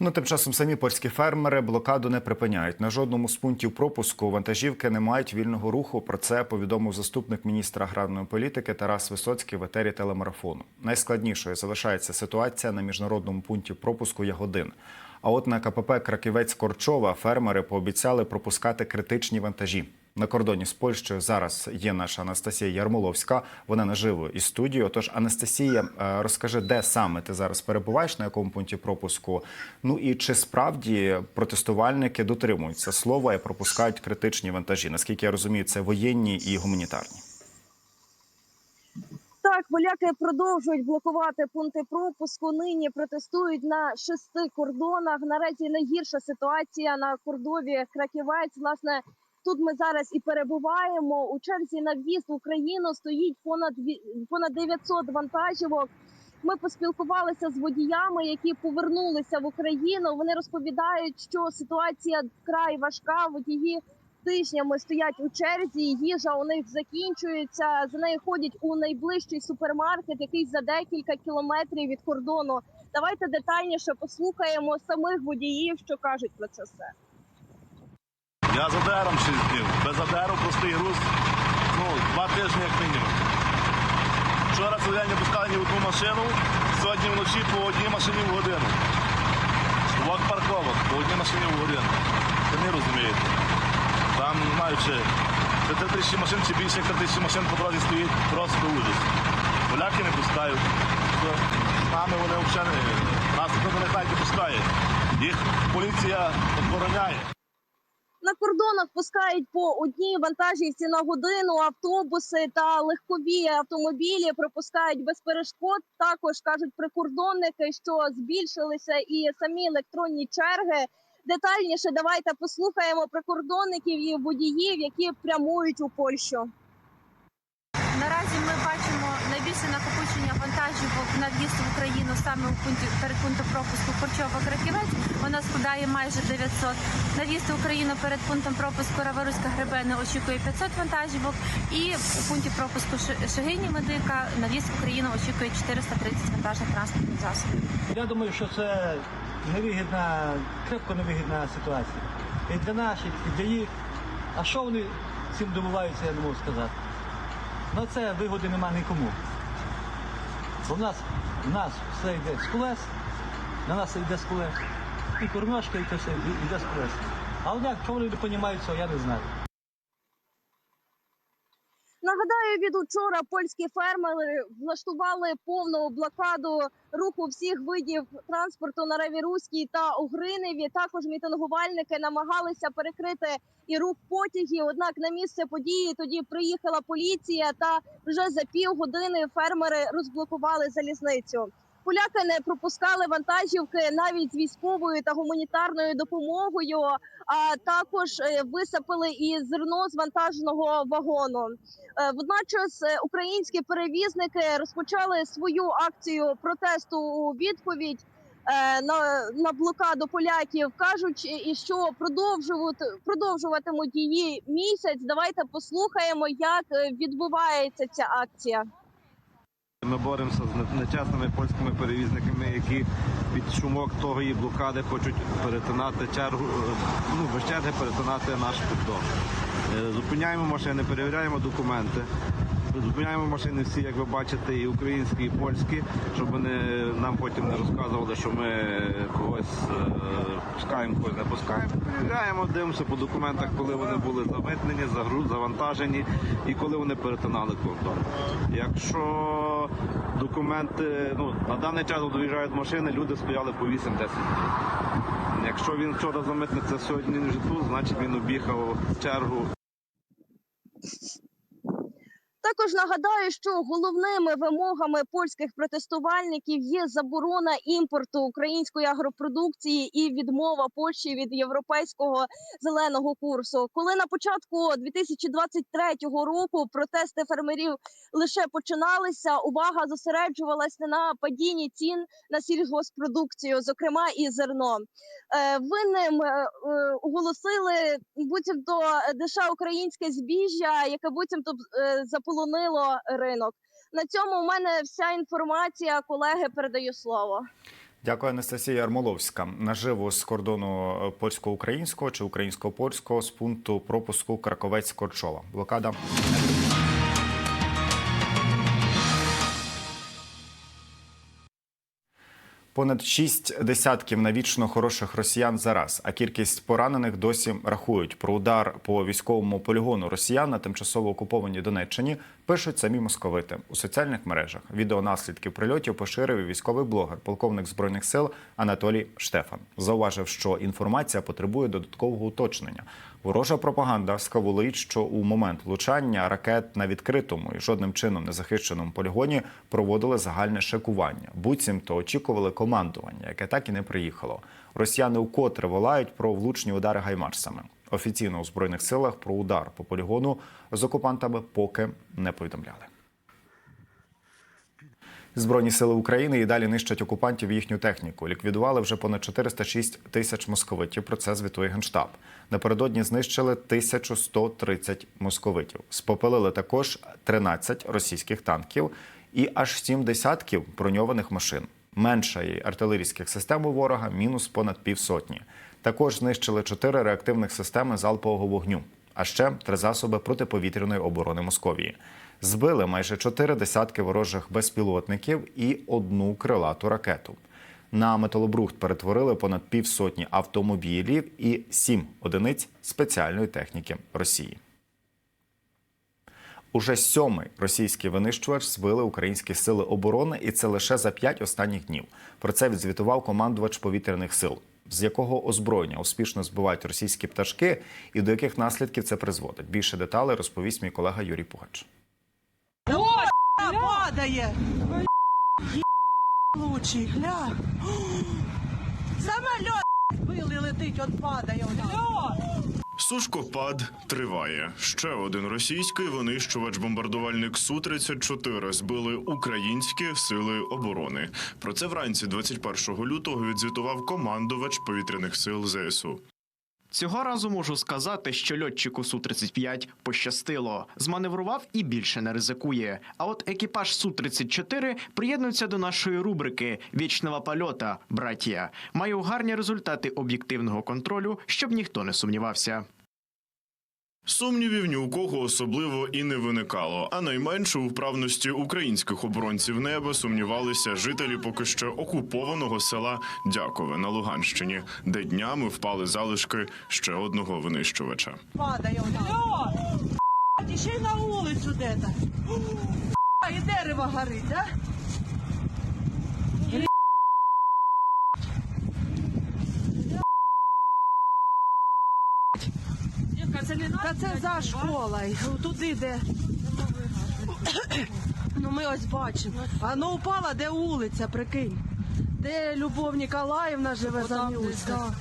Ну, тим часом самі польські фермери блокаду не припиняють. На жодному з пунктів пропуску вантажівки не мають вільного руху. Про це повідомив заступник міністра аграрної політики Тарас Висоцький в етері телемарафону. Найскладнішою залишається ситуація на міжнародному пункті пропуску Ягодин. А от на КПП Краківець Корчова фермери пообіцяли пропускати критичні вантажі. На кордоні з Польщею зараз є наша Анастасія Ярмоловська. Вона наживо із студією. Тож, Анастасія, е, розкажи, де саме ти зараз перебуваєш, на якому пункті пропуску? Ну і чи справді протестувальники дотримуються слова і пропускають критичні вантажі? Наскільки я розумію, це воєнні і гуманітарні. Так, поляки продовжують блокувати пункти пропуску. Нині протестують на шести кордонах. Наразі найгірша ситуація на кордові Краківець. Власне, тут ми зараз і перебуваємо. У черзі на в'їзд в Україну стоїть понад понад 900 вантажівок. Ми поспілкувалися з водіями, які повернулися в Україну. Вони розповідають, що ситуація вкрай важка. Водії тижнями стоять у черзі. Їжа у них закінчується. За нею ходять у найближчий супермаркет, який за декілька кілометрів від кордону. Давайте детальніше послухаємо самих водіїв, що кажуть про це все. Я з АДРом 6 днів. Без АДРу простий груз. Ну, два тижні як мінімум. Вчора цілий день не пускали ні в одну машину, сьогодні вночі по одній машині в годину. Блок парковок по одній машині в годину. Самі розумієте. Там, не знаю, чи це 3 тисячі машин, чи більше як 3 тисячі машин по дорозі стоїть, просто ужас. Поляки не пускають. З нами вони взагалі. Нас ніхто не хай не пускає. Їх поліція охороняє. На кордонах пускають по одній вантажівці на годину автобуси та легкові автомобілі пропускають без перешкод. Також кажуть прикордонники, що збільшилися і самі електронні черги. Детальніше давайте послухаємо прикордонників і водіїв, які прямують у Польщу. Наразі ми бачимо найбільше накопичення вантажівок на в'їзд в Україну саме у пункті перед пунктом пропуску Корчова Краківець. Вона складає майже 900. На в'їзд в Україну перед пунктом пропуску Раворуська Гребена очікує 500 вантажівок. І у пункті пропуску Ши- Медика на в'їзд в Україну очікує 430 вантажних транспортних засобів. Я думаю, що це невигідна, крепко невигідна ситуація. І для наших, і для їх. А що вони цим добуваються, я не можу сказати. На це вигоди нема нікому. В нас, в нас все йде з колес, на нас йде з колес. І кормежка, і те все йде з колес. А як, люди розуміють я не знаю. Нагадаю, від учора польські фермери влаштували повну блокаду руху всіх видів транспорту на Ревіруській та Угриневі. Також мітингувальники намагалися перекрити і рух потягів. Однак на місце події тоді приїхала поліція, та вже за півгодини фермери розблокували залізницю. Поляки не пропускали вантажівки навіть з військовою та гуманітарною допомогою, а також е, висипали і зерно з вантажного вагону. Е, Водночас е, українські перевізники розпочали свою акцію протесту у відповідь на, на блокаду поляків. кажуть, і що продовжувати продовжуватимуть її місяць. Давайте послухаємо, як відбувається ця акція. Ми боремося з нечесними польськими перевізниками, які під шумок того і блокади хочуть перетинати чергу, е, ну без черги перетинати наш кордон. Е, Зупиняємо машини, перевіряємо документи. Зупиняємо машини всі, як ви бачите, і українські, і польські, щоб вони нам потім не розказували, що ми когось е, пускаємо, когось не пускаємо. Перевіряємо, дивимося по документах, коли вони були замитнені, завантажені і коли вони перетинали кордон. Якщо документи, ну на даний час доїжджають машини, люди стояли по 8-10 днів. Якщо він вчора замитниться сьогодні вже тут, значить він об'їхав чергу Також нагадаю, що головними вимогами польських протестувальників є заборона імпорту української агропродукції і відмова Польщі від європейського зеленого курсу. Коли на початку 2023 року протести фермерів лише починалися, увага зосереджувалася на падінні цін на сільгоспродукцію, зокрема і зерно. Е, Винним е, е, оголосили буцімто дешеве українське збіжжя, яке буцімто е, заполонило ринок. На цьому у мене вся інформація. Колеги, передаю слово. Дякую, Анастасія Ярмоловська. Наживо з кордону е, польсько-українського чи українсько-польського з пункту пропуску Краковець-Корчова. Блокада. Понад шість десятків навічно хороших росіян зараз, а кількість поранених досі рахують. Про удар по військовому полігону росіян на тимчасово окупованій Донеччині пишуть самі московити у соціальних мережах. Відео наслідків прильотів поширив військовий блогер, полковник збройних сил Анатолій Штефан. Зауважив, що інформація потребує додаткового уточнення. Ворожа пропаганда скавулить, що у момент влучання ракет на відкритому і жодним чином не захищеному полігоні проводили загальне шикування. Буцімто очікували командування, яке так і не приїхало. Росіяни вкотре волають про влучні удари гаймарсами. Офіційно у збройних силах про удар по полігону з окупантами поки не повідомляли. Збройні сили України і далі нищать окупантів їхню техніку. Ліквідували вже понад 406 тисяч московитів. Про це звітує генштаб. Напередодні знищили 1130 московитів. Спопелили також 13 російських танків і аж 7 десятків броньованих машин. Менше артилерійських систем у ворога мінус понад півсотні. Також знищили 4 реактивних системи залпового вогню, а ще три засоби протиповітряної оборони Московії. Збили майже чотири десятки ворожих безпілотників і одну крилату ракету. На металобрухт перетворили понад півсотні автомобілів і сім одиниць спеціальної техніки Росії. Уже сьомий російський винищувач збили українські сили оборони, і це лише за п'ять останніх днів. Про це відзвітував командувач повітряних сил, з якого озброєння успішно збивають російські пташки, і до яких наслідків це призводить. Більше деталей розповість мій колега Юрій Пугач. падає. Лучий, гля. Самоліт били летить, от падає. Сушкопад триває. Ще один російський винищувач-бомбардувальник Су-34 збили українські сили оборони. Про це вранці 21 лютого відзвітував командувач повітряних сил ЗСУ. Цього разу можу сказати, що льотчику Су-35 пощастило. Зманеврував і більше не ризикує. А от екіпаж Су-34 приєднується до нашої рубрики Вічного польота, братія. Маю гарні результати об'єктивного контролю, щоб ніхто не сумнівався. Сумнівів ні у кого особливо і не виникало. А найменше у вправності українських оборонців неба сумнівалися жителі поки що окупованого села Дякове на Луганщині, де днями впали залишки ще одного винищувача. Падає. Ще й на вулицю де-то. І дерево горить, да? Та це за школою, туди де. Ну ми ось бачимо. А ну упала, де вулиця, прикинь. Де Любов Ніколаївна живе за